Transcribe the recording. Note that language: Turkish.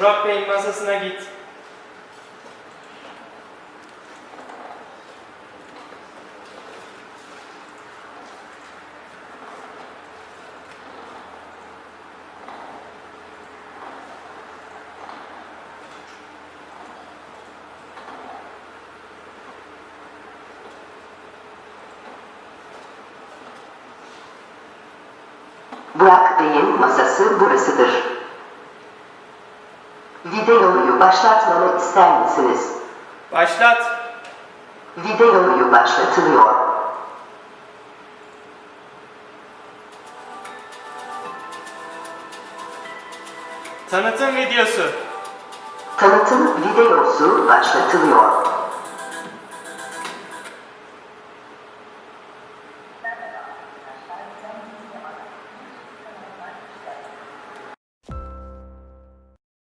Burak Bey'in masasına git. Burak Bey'in masası burasıdır. Videoyu başlatmamı ister misiniz? Başlat. Videoyu başlatılıyor. Tanıtım videosu. Tanıtım videosu başlatılıyor.